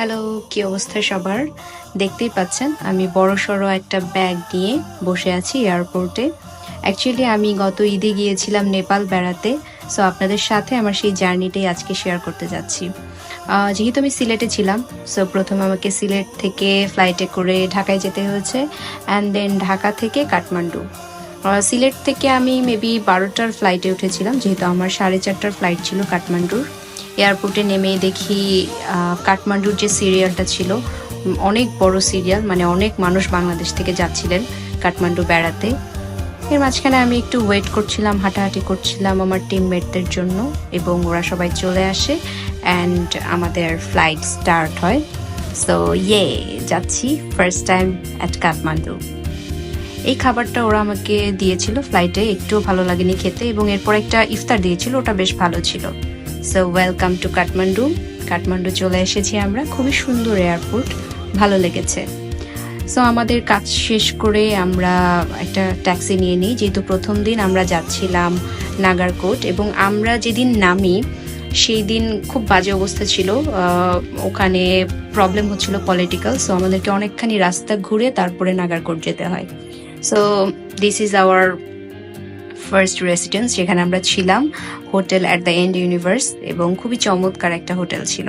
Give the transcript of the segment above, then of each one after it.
Hello, কি অবস্থা সবার? দেখতেই পাচ্ছেন, আমি বড় সড়ো একটা ব্যাগ নিয়ে বসে আছি এয়ারপোর্টে। অ্যাকচুয়ালি আমি গত ঈদে গিয়েছিলাম নেপাল বেড়াতে সো আপনাদের সাথে আমার সেই জার্নিটাই আজকে শেয়ার করতে যাচ্ছি। যেহেতু আমি সিলেটে ছিলাম সো প্রথম আমাকে সিলেট থেকে ফ্লাইটে করে ঢাকায় যেতে হয়েছে অ্যান্ড দেন ঢাকা থেকে কাঠমান্ডু। সিলেট থেকে আমি মেবি বারোটার ফ্লাইটে উঠেছিলাম, যেহেতু আমার সাড়ে চারটার ফ্লাইট ছিল কাঠমান্ডুর। এয়ারপোর্টে নেমে দেখি কাঠমান্ডুর যে সিরিয়ালটা ছিল, অনেক বড় সিরিয়াল মানে অনেক মানুষ বাংলাদেশ থেকে যাচ্ছিলেন কাঠমান্ডু বেড়াতে। এর মাঝখানে আমি একটু ওয়েট করছিলাম, হাঁটাহাঁটি করছিলাম আমার টিমমেটদের জন্য এবং ওরা সবাই চলে আসে অ্যান্ড আমাদের ফ্লাইট স্টার্ট হয়। সো ইয়ে যাচ্ছি ফার্স্ট টাইম অ্যাট কাঠমান্ডু। এই খাবারটা ওরা আমাকে দিয়েছিল ফ্লাইটে একটুও ভালো লাগেনি খেতে এবং এরপর একটা ইফতার দিয়েছিল, ওটা বেশ ভালো ছিল। So welcome to Kathmandu Kathmandu চলে এসেছি আমরা। খুবই সুন্দর এয়ারপোর্ট ভালো লেগেছে। সো আমাদের কাজ শেষ করে আমরা একটা ট্যাক্সি নিয়ে নিই। যেহেতু প্রথম দিন আমরা যাচ্ছিলাম নাগারকোট এবং আমরা যেদিন নামি, সেই দিন খুব বাজে অবস্থা ছিল। ওখানে প্রবলেম হচ্ছিল পলিটিক্যাল সো আমাদেরকে অনেকখানি রাস্তা ঘুরে তারপরে নাগারকোট যেতে হয়। So this is our first residence যেখানে আমরা ছিলাম, hotel at the end universe এবং খুবই চমৎকার একটা হোটেল ছিল।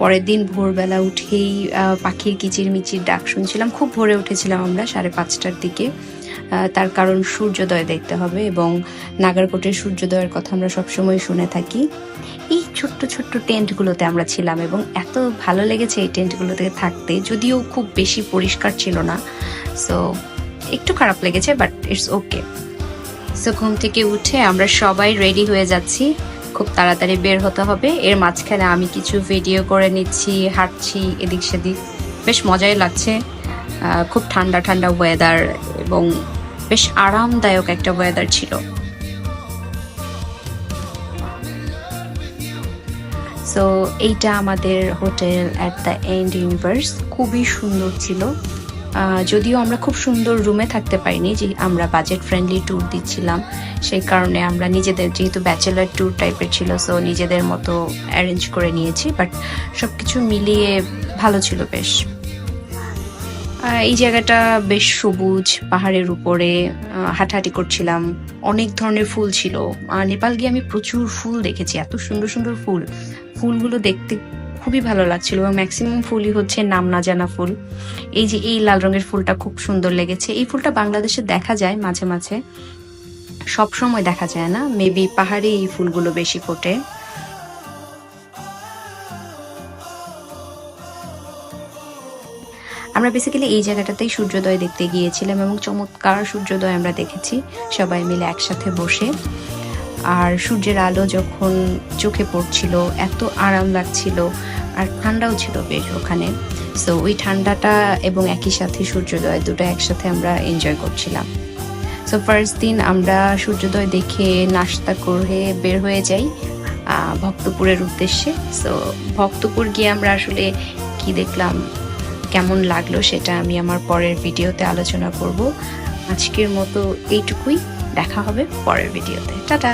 পরের দিন ভোরবেলা উঠেই পাখির কিচিরমিচির ডাক শুনছিলাম। খুব ভোরে উঠেছিলাম আমরা, সাড়ে পাঁচটার দিকে। তার কারণ সূর্যোদয় দেখতে হবে এবং নাগারকোটের সূর্যোদয়ের কথা আমরা সবসময় শুনে থাকি। এই ছোট্ট ছোট্ট টেন্টগুলোতে আমরা ছিলাম এবং এত ভালো লেগেছে এই টেন্টগুলোতে থাকতে, যদিও খুব বেশি পরিষ্কার ছিল না। সো একটু খারাপ লেগেছে বাট ইটস ওকে সো ঘুম থেকে উঠে আমরা সবাই রেডি হয়ে যাচ্ছি। খুব তাড়াতাড়ি বের হতে হবে। এর মাঝখানে আমি কিছু ভিডিও করে নিচ্ছি, হাঁটছি, এদিক সেদিক। বেশ মজাই লাগছে। খুব ঠান্ডা ঠান্ডা ওয়েদার এবং বেশ আরামদায়ক একটা ওয়েদার ছিল। সো এইটা আমাদের hotel at the end universe খুবই সুন্দর ছিল। যদিও আমরা খুব সুন্দর রুমে থাকতে পারিনি, যে আমরা বাজেট ফ্রেন্ডলি ট্যুর দিচ্ছিলাম। সেই কারণে আমরা নিজেদের, যেহেতু ব্যাচেলার ট্যুর টাইপের ছিল সো নিজেদের মতো অ্যারেঞ্জ করে নিয়েছি বাট সব কিছু মিলিয়ে ভালো ছিল বেশ। এই জায়গাটা বেশ সবুজ, পাহাড়ের উপরে হাঁটাহাঁটি করছিলাম। অনেক ধরনের ফুল ছিল। নেপাল গিয়ে আমি প্রচুর ফুল দেখেছি, এত সুন্দর সুন্দর ফুল। ফুলগুলো দেখতে খুবই ভালো লাগছিল এবং ম্যাক্সিমাম ফুলই হচ্ছে নাম না জানা ফুল। এই যে এই লাল রঙের ফুলটা খুব সুন্দর লেগেছে। এই ফুলটা বাংলাদেশে দেখা যায় মাঝে মাঝে। সব সময় দেখা যায় না। মেবি পাহাড়ে এই ফুলগুলো বেশি ফোটে। আমরা বেসিক্যালি এই জায়গাটাতেই সূর্যোদয় দেখতে গিয়েছিলাম এবং চমৎকার সূর্যোদয় আমরা দেখেছি। সবাই মিলে একসাথে বসে। আর সূর্যের আলো যখন চোখে পড়ছিল, এত আরাম লাগছিল আর ঠান্ডাও ছিল বেশ ওখানে। সো ওই ঠান্ডাটা এবং একই সাথে সূর্যোদয় দুটো একসাথে আমরা এনজয় করছিলাম। সো ফার্স্ট দিন আমরা সূর্যোদয় দেখে নাস্তা করে বের হয়ে যাই ভক্তপুরের উদ্দেশ্যে। সো ভক্তপুর গিয়ে আমরা আসলে কি দেখলাম, কেমন লাগল সেটা আমি আমার পরের ভিডিওতে আলোচনা করব। আজকের মতো এইটুকুই। দেখা হবে পরের ভিডিওতে। টাটা!